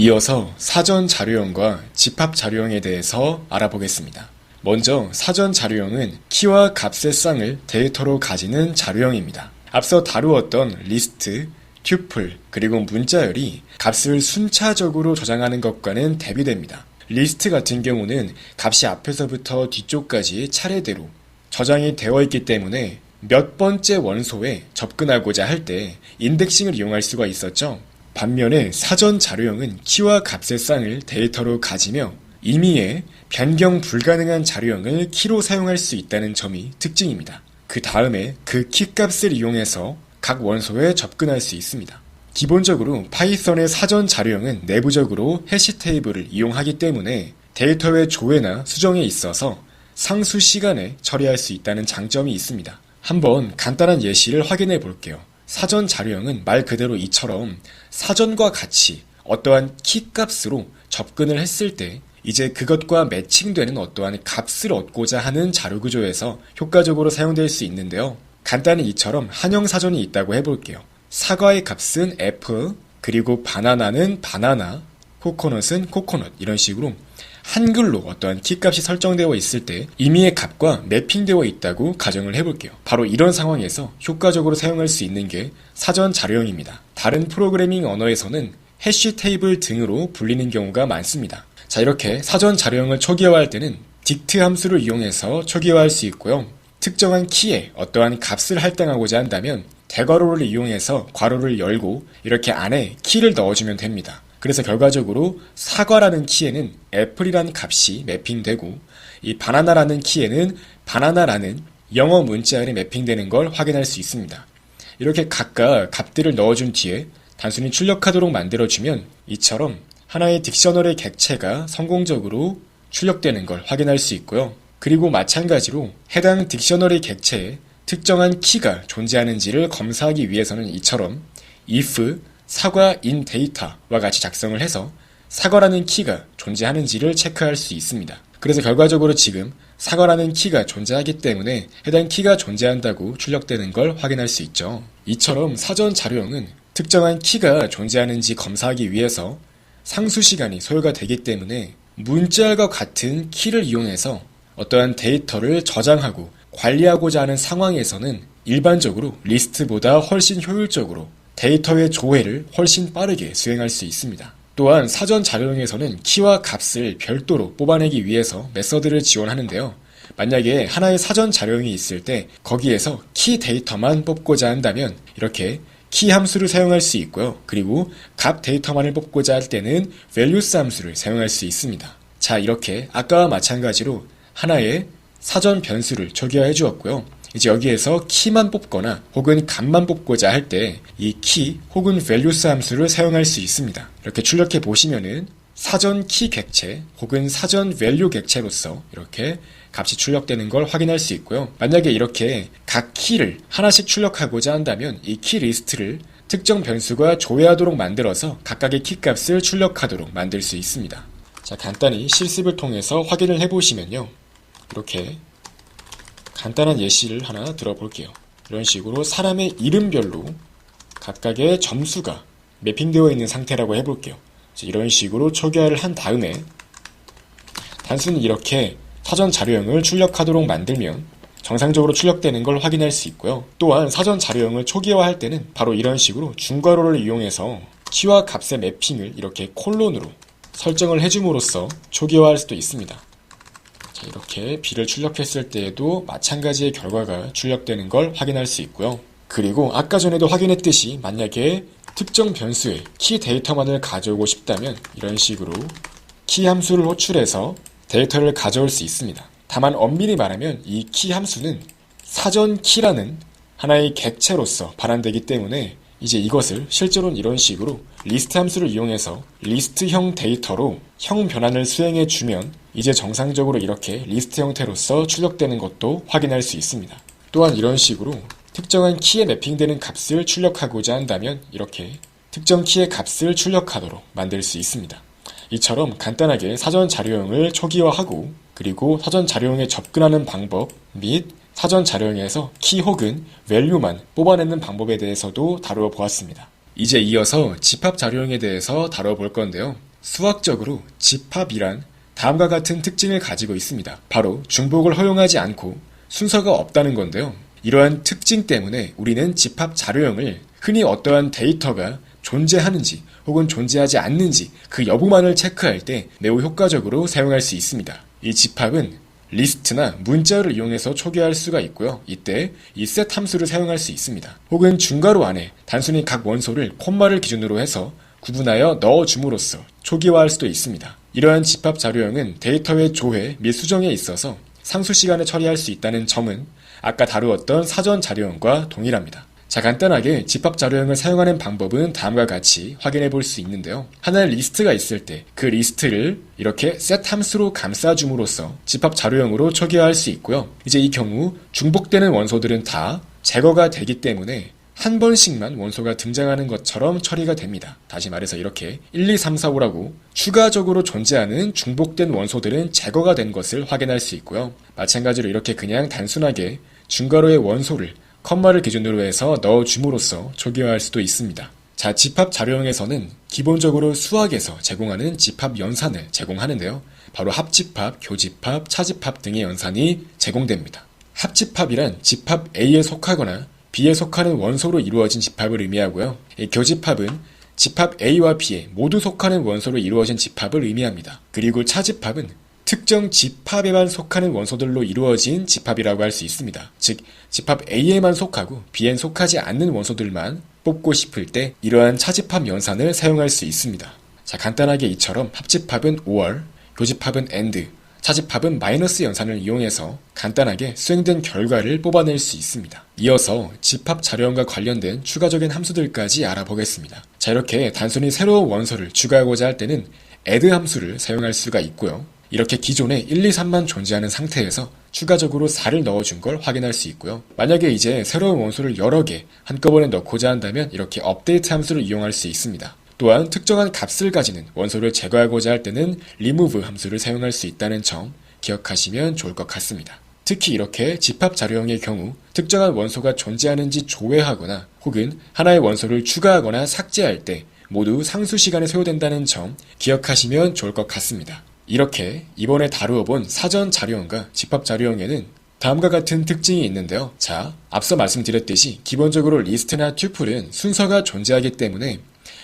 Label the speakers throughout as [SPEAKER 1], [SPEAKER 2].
[SPEAKER 1] 이어서 사전 자료형과 집합 자료형에 대해서 알아보겠습니다. 먼저 사전 자료형은 키와 값의 쌍을 데이터로 가지는 자료형입니다. 앞서 다루었던 리스트, 튜플, 그리고 문자열이 값을 순차적으로 저장하는 것과는 대비됩니다. 리스트 같은 경우는 값이 앞에서부터 뒤쪽까지 차례대로 저장이 되어 있기 때문에 몇 번째 원소에 접근하고자 할 때 인덱싱을 이용할 수가 있었죠. 반면에 사전 자료형은 키와 값의 쌍을 데이터로 가지며 임의의 변경 불가능한 자료형을 키로 사용할 수 있다는 점이 특징입니다. 그 다음에 그 키 값을 이용해서 각 원소에 접근할 수 있습니다. 기본적으로 파이썬의 사전 자료형은 내부적으로 해시 테이블을 이용하기 때문에 데이터의 조회나 수정에 있어서 상수 시간에 처리할 수 있다는 장점이 있습니다. 한번 간단한 예시를 확인해 볼게요. 사전 자료형은 말 그대로 이처럼 사전과 같이 어떠한 키 값으로 접근을 했을 때 이제 그것과 매칭되는 어떠한 값을 얻고자 하는 자료 구조에서 효과적으로 사용될 수 있는데요. 간단히 이처럼 한영 사전이 있다고 해볼게요. 사과의 값은 F, 그리고 바나나는 바나나, 코코넛은 코코넛 이런 식으로 한글로 어떠한 키값이 설정되어 있을 때 임의의 값과 매핑되어 있다고 가정을 해볼게요. 바로 이런 상황에서 효과적으로 사용할 수 있는 게 사전 자료형입니다. 다른 프로그래밍 언어에서는 해시 테이블 등으로 불리는 경우가 많습니다. 자, 이렇게 사전 자료형을 초기화할 때는 딕트 함수를 이용해서 초기화할 수 있고요. 특정한 키에 어떠한 값을 할당하고자 한다면 대괄호를 이용해서 괄호를 열고 이렇게 안에 키를 넣어주면 됩니다. 그래서 결과적으로 사과라는 키에는 애플이라는 값이 매핑되고 이 바나나라는 키에는 바나나라는 영어 문자열이 매핑되는 걸 확인할 수 있습니다. 이렇게 각각 값들을 넣어준 뒤에 단순히 출력하도록 만들어주면 이처럼 하나의 딕셔너리 객체가 성공적으로 출력되는 걸 확인할 수 있고요. 그리고 마찬가지로 해당 딕셔너리 객체에 특정한 키가 존재하는지를 검사하기 위해서는 이처럼 if 사과 in data와 같이 작성을 해서 사과라는 키가 존재하는지를 체크할 수 있습니다. 그래서 결과적으로 지금 사과라는 키가 존재하기 때문에 해당 키가 존재한다고 출력되는 걸 확인할 수 있죠. 이처럼 사전 자료형은 특정한 키가 존재하는지 검사하기 위해서 상수 시간이 소요가 되기 때문에 문자열과 같은 키를 이용해서 어떠한 데이터를 저장하고 관리하고자 하는 상황에서는 일반적으로 리스트보다 훨씬 효율적으로 데이터의 조회를 훨씬 빠르게 수행할 수 있습니다. 또한 사전 자료형에서는 키와 값을 별도로 뽑아내기 위해서 메서드를 지원하는데요. 만약에 하나의 사전 자료형이 있을 때 거기에서 키 데이터만 뽑고자 한다면 이렇게 키 함수를 사용할 수 있고요. 그리고 값 데이터만을 뽑고자 할 때는 values 함수를 사용할 수 있습니다. 자, 이렇게 아까와 마찬가지로 하나의 사전 변수를 초기화해 주었고요. 이제 여기에서 키만 뽑거나 혹은 값만 뽑고자 할 때 이 키 혹은 values 함수를 사용할 수 있습니다. 이렇게 출력해 보시면은 사전 키 객체 혹은 사전 value 객체로서 이렇게 값이 출력되는 걸 확인할 수 있고요. 만약에 이렇게 각 키를 하나씩 출력하고자 한다면 이 키 리스트를 특정 변수가 조회하도록 만들어서 각각의 키 값을 출력하도록 만들 수 있습니다. 자, 간단히 실습을 통해서 확인을 해보시면요. 이렇게 간단한 예시를 하나 들어볼게요. 이런 식으로 사람의 이름별로 각각의 점수가 매핑되어 있는 상태라고 해볼게요. 이런 식으로 초기화를 한 다음에 단순히 이렇게 사전 자료형을 출력하도록 만들면 정상적으로 출력되는 걸 확인할 수 있고요. 또한 사전 자료형을 초기화할 때는 바로 이런 식으로 중괄호를 이용해서 키와 값의 매핑을 이렇게 콜론으로 설정을 해줌으로써 초기화할 수도 있습니다. 자, 이렇게 B를 출력했을 때에도 마찬가지의 결과가 출력되는 걸 확인할 수 있고요. 그리고 아까 전에도 확인했듯이 만약에 특정 변수의 키 데이터만을 가져오고 싶다면 이런 식으로 키 함수를 호출해서 데이터를 가져올 수 있습니다. 다만 엄밀히 말하면 이 키 함수는 사전 키라는 하나의 객체로서 발환되기 때문에 이제 이것을 실제로는 이런 식으로 리스트 함수를 이용해서 리스트형 데이터로 형 변환을 수행해 주면 이제 정상적으로 이렇게 리스트 형태로서 출력되는 것도 확인할 수 있습니다. 또한 이런 식으로 특정한 키에 매핑되는 값을 출력하고자 한다면 이렇게 특정 키의 값을 출력하도록 만들 수 있습니다. 이처럼 간단하게 사전 자료형을 초기화하고 그리고 사전 자료형에 접근하는 방법 및 사전 자료형에서 키 혹은 value만 뽑아내는 방법에 대해서도 다루어 보았습니다. 이제 이어서 집합 자료형에 대해서 다뤄볼 건데요. 수학적으로 집합이란 다음과 같은 특징을 가지고 있습니다. 바로 중복을 허용하지 않고 순서가 없다는 건데요. 이러한 특징 때문에 우리는 집합 자료형을 흔히 어떠한 데이터가 존재하는지 혹은 존재하지 않는지 그 여부만을 체크할 때 매우 효과적으로 사용할 수 있습니다. 이 집합은 리스트나 문자를 이용해서 초기화할 수가 있고요. 이때 이 set 함수를 사용할 수 있습니다. 혹은 중괄호 안에 단순히 각 원소를 콤마를 기준으로 해서 구분하여 넣어줌으로써 초기화할 수도 있습니다. 이러한 집합 자료형은 데이터의 조회 및 수정에 있어서 상수 시간에 처리할 수 있다는 점은 아까 다루었던 사전 자료형과 동일합니다. 자, 간단하게 집합 자료형을 사용하는 방법은 다음과 같이 확인해 볼 수 있는데요. 하나의 리스트가 있을 때 그 리스트를 이렇게 set 함수로 감싸줌으로써 집합 자료형으로 초기화할 수 있고요. 이제 이 경우 중복되는 원소들은 다 제거가 되기 때문에 한 번씩만 원소가 등장하는 것처럼 처리가 됩니다. 다시 말해서 이렇게 1, 2, 3, 4, 5라고 추가적으로 존재하는 중복된 원소들은 제거가 된 것을 확인할 수 있고요. 마찬가지로 이렇게 그냥 단순하게 중괄호의 원소를 컴마를 기준으로 해서 넣어줌으로써 초기화할 수도 있습니다. 자, 집합 자료형에서는 기본적으로 수학에서 제공하는 집합 연산을 제공하는데요. 바로 합집합, 교집합, 차집합 등의 연산이 제공됩니다. 합집합이란 집합 A에 속하거나 B에 속하는 원소로 이루어진 집합을 의미하고요. 교집합은 집합 A와 B에 모두 속하는 원소로 이루어진 집합을 의미합니다. 그리고 차집합은 특정 집합에만 속하는 원소들로 이루어진 집합이라고 할 수 있습니다. 즉, 집합 A에만 속하고 B엔 속하지 않는 원소들만 뽑고 싶을 때 이러한 차집합 연산을 사용할 수 있습니다. 자, 간단하게 이처럼 합집합은 5월, 교집합은 AND, 차집합은 마이너스 연산을 이용해서 간단하게 수행된 결과를 뽑아낼 수 있습니다. 이어서 집합 자료형과 관련된 추가적인 함수들까지 알아보겠습니다. 자, 이렇게 단순히 새로운 원소를 추가하고자 할 때는 add 함수를 사용할 수가 있고요. 이렇게 기존에 1, 2, 3만 존재하는 상태에서 추가적으로 4를 넣어준 걸 확인할 수 있고요. 만약에 이제 새로운 원소를 여러 개 한꺼번에 넣고자 한다면 이렇게 업데이트 함수를 이용할 수 있습니다. 또한 특정한 값을 가지는 원소를 제거하고자 할 때는 remove 함수를 사용할 수 있다는 점 기억하시면 좋을 것 같습니다. 특히 이렇게 집합 자료형의 경우 특정한 원소가 존재하는지 조회하거나 혹은 하나의 원소를 추가하거나 삭제할 때 모두 상수 시간에 소요된다는 점 기억하시면 좋을 것 같습니다. 이렇게 이번에 다루어 본 사전 자료형과 집합 자료형에는 다음과 같은 특징이 있는데요. 자, 앞서 말씀드렸듯이 기본적으로 리스트나 튜플은 순서가 존재하기 때문에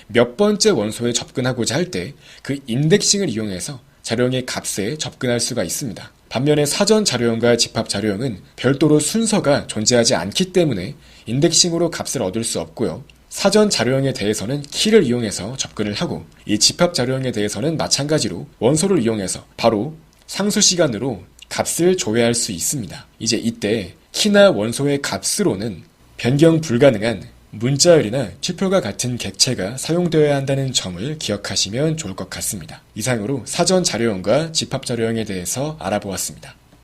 [SPEAKER 1] 몇 번째 원소에 접근하고자 할 때 그 인덱싱을 이용해서 자료형의 값에 접근할 수가 있습니다. 반면에 사전 자료형과 집합 자료형은 별도로 순서가 존재하지 않기 때문에 인덱싱으로 값을 얻을 수 없고요. 사전 자료형에 대해서는 키를 이용해서 접근을 하고 이 집합 자료형에 대해서는 마찬가지로 원소를 이용해서 바로 상수 시간으로 값을 조회할 수 있습니다. 이제 이때 키나 원소의 값으로는 변경 불가능한 문자열이나 튜플과 같은 객체가 사용되어야 한다는 점을 기억하시면 좋을 것 같습니다. 이상으로 사전 자료형과 집합 자료형에 대해서 알아보았습니다.